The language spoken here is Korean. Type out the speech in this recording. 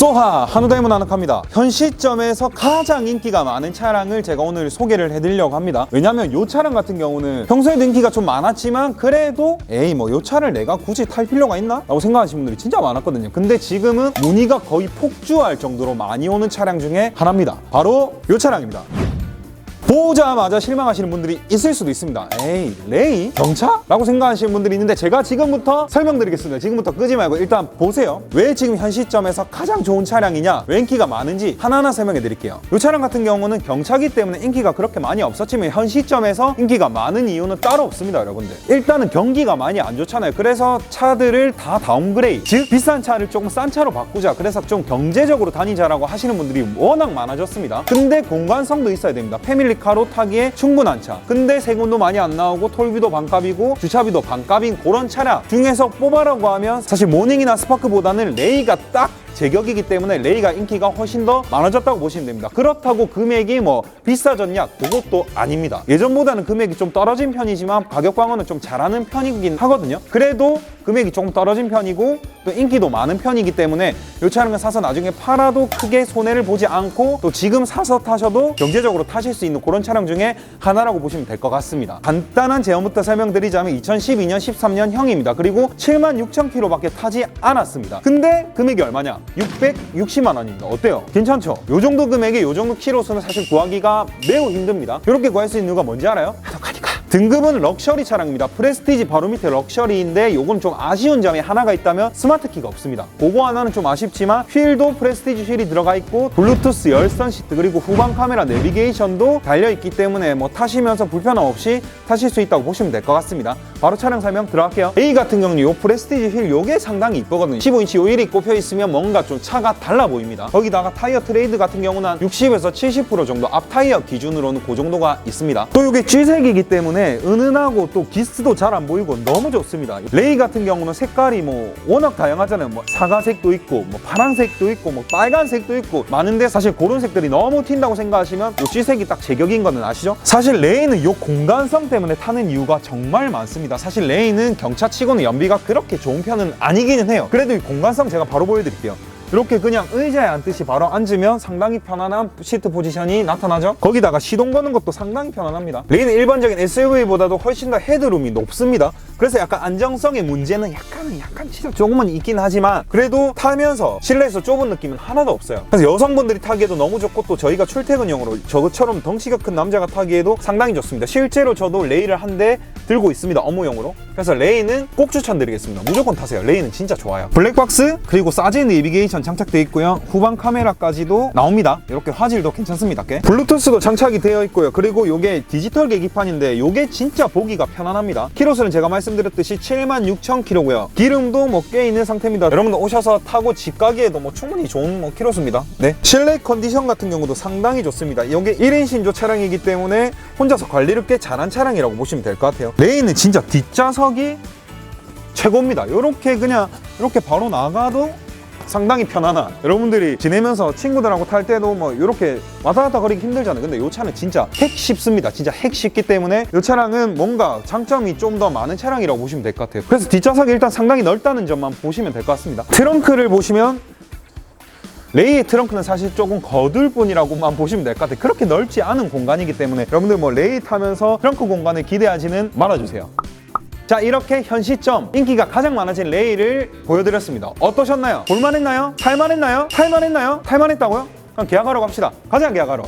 쏘하 한우다이몬 아늑합니다. 현 시점에서 가장 인기가 많은 차량을 제가 오늘 소개를 해드리려고 합니다. 왜냐면 이 차량 같은 경우는 평소에도 인기가 좀 많았지만 그래도 에이 뭐 이 차를 내가 굳이 탈 필요가 있나? 라고 생각하시는 분들이 진짜 많았거든요. 근데 지금은 문의가 거의 폭주할 정도로 많이 오는 차량 중에 하나입니다. 바로 이 차량입니다 보자마자 실망하시는 분들이 있을 수도 있습니다. 에이, 레이? 경차? 라고 생각하시는 분들이 있는데 제가 지금부터 설명드리겠습니다. 지금부터 끄지 말고 일단 보세요. 왜 지금 현 시점에서 가장 좋은 차량이냐, 왜 인기가 많은지 하나하나 설명해 드릴게요. 이 차량 같은 경우는 경차기 때문에 인기가 그렇게 많이 없었지만 현 시점에서 인기가 많은 이유는 따로 없습니다, 여러분들. 일단은 경기가 많이 안 좋잖아요. 그래서 차들을 다 다운그레이드, 즉 비싼 차를 조금 싼 차로 바꾸자. 그래서 좀 경제적으로 다니자라고 하시는 분들이 워낙 많아졌습니다. 근데 공간성도 있어야 됩니다. 패밀리 카로 타기에 충분한 차. 근데 세금도 많이 안 나오고 톨비도 반값이고 주차비도 반값인 그런 차량 중에서 뽑아라고 하면 사실 모닝이나 스파크보다는 레이가 딱 제격이기 때문에 레이가 인기가 훨씬 더 많아졌다고 보시면 됩니다. 그렇다고 금액이 뭐 비싸졌냐? 그것도 아닙니다. 예전보다는 금액이 좀 떨어진 편이지만 가격 방어는 좀 잘하는 편이긴 하거든요. 그래도 금액이 조금 떨어진 편이고 또 인기도 많은 편이기 때문에 이 차량을 사서 나중에 팔아도 크게 손해를 보지 않고 또 지금 사서 타셔도 경제적으로 타실 수 있는 그런 차량 중에 하나라고 보시면 될 것 같습니다. 간단한 제어부터 설명드리자면 2012년, 13년 형입니다. 그리고 7만 6천 킬로밖에 타지 않았습니다. 근데 금액이 얼마냐? 660만 원입니다. 어때요? 괜찮죠? 요 정도 금액에 요 정도 키로수는 사실 구하기가 매우 힘듭니다. 이렇게 구할 수 있는 이유가 뭔지 알아요? 등급은 럭셔리 차량입니다. 프레스티지 바로 밑에 럭셔리인데 요건 좀 아쉬운 점이 하나가 있다면 스마트 키가 없습니다. 그거 하나는 좀 아쉽지만 휠도 프레스티지 휠이 들어가 있고 블루투스 열선 시트 그리고 후방 카메라 내비게이션도 달려 있기 때문에 뭐 타시면서 불편함 없이 타실 수 있다고 보시면 될 것 같습니다. 바로 차량 설명 들어갈게요. A 같은 경우는 요 프레스티지 휠 요게 상당히 이쁘거든요. 15인치 오일이 꼽혀 있으면 뭔가 좀 차가 달라 보입니다. 거기다가 타이어 트레이드 같은 경우는 한 60에서 70% 정도 앞 타이어 기준으로는 그 정도가 있습니다. 또 이게 G색이기 때문에 은은하고 또 기스도 잘 안 보이고 너무 좋습니다. 레이 같은 경우는 색깔이 뭐 워낙 다양하잖아요. 뭐 사과색도 있고 뭐 파란색도 있고 뭐 빨간색도 있고 많은데 사실 그런 색들이 너무 튄다고 생각하시면 요 G색이 딱 제격인 거는 아시죠? 사실 레이는 요 공간성 때문에 타는 이유가 정말 많습니다. 사실 레이는 경차치고는 연비가 그렇게 좋은 편은 아니기는 해요. 그래도 이 공간성 제가 바로 보여드릴게요. 이렇게 그냥 의자에 앉듯이 바로 앉으면 상당히 편안한 시트 포지션이 나타나죠. 거기다가 시동 거는 것도 상당히 편안합니다. 레이는 일반적인 SUV보다도 훨씬 더 헤드룸이 높습니다. 그래서 약간 안정성의 문제는 약간 약간 진짜 조금은 있긴 하지만 그래도 타면서 실내에서 좁은 느낌은 하나도 없어요. 그래서 여성분들이 타기에도 너무 좋고 또 저희가 출퇴근용으로 저처럼 덩치가 큰 남자가 타기에도 상당히 좋습니다. 실제로 저도 레이를 한 대 들고 있습니다. 업무용으로. 그래서 레이는 꼭 추천드리겠습니다. 무조건 타세요. 레이는 진짜 좋아요. 블랙박스 그리고 사진 내비게이션 장착되어 있고요. 후방 카메라까지도 나옵니다. 이렇게 화질도 괜찮습니다. 꽤. 블루투스도 장착이 되어 있고요. 그리고 요게 디지털 계기판인데 요게 진짜 보기가 편안합니다. 키로수는 제가 말씀드렸듯이 7만 6천 킬로고요. 기름도 뭐 꽤 있는 상태입니다. 여러분들 오셔서 타고 집 가기에도 뭐 충분히 좋은 뭐 키로수입니다. 네. 실내 컨디션 같은 경우도 상당히 좋습니다. 이게 1인 신조 차량이기 때문에 혼자서 관리를 꽤 잘한 차량이라고 보시면 될 것 같아요 레이는 진짜 뒷좌석이 최고입니다. 이렇게 그냥 이렇게 바로 나가도 상당히 편안한 여러분들이 지내면서 친구들하고 탈 때도 뭐 이렇게 왔다 갔다 거리기 힘들잖아요. 근데 이 차는 진짜 핵 쉽습니다. 진짜 핵 쉽기 때문에 이 차량은 뭔가 장점이 좀 더 많은 차량이라고 보시면 될 것 같아요. 그래서 뒷좌석이 일단 상당히 넓다는 점만 보시면 될 것 같습니다. 트렁크를 보시면 레이의 트렁크는 사실 조금 거들 뿐이라고만 보시면 될 것 같아요 그렇게 넓지 않은 공간이기 때문에 여러분들 뭐 레이 타면서 트렁크 공간을 기대하지는 말아주세요 자 이렇게 현 시점 인기가 가장 많아진 레이를 보여드렸습니다 어떠셨나요? 볼만했나요? 탈만했나요? 탈만했나요? 탈만했다고요? 그럼 계약하러 갑시다 가자 계약하러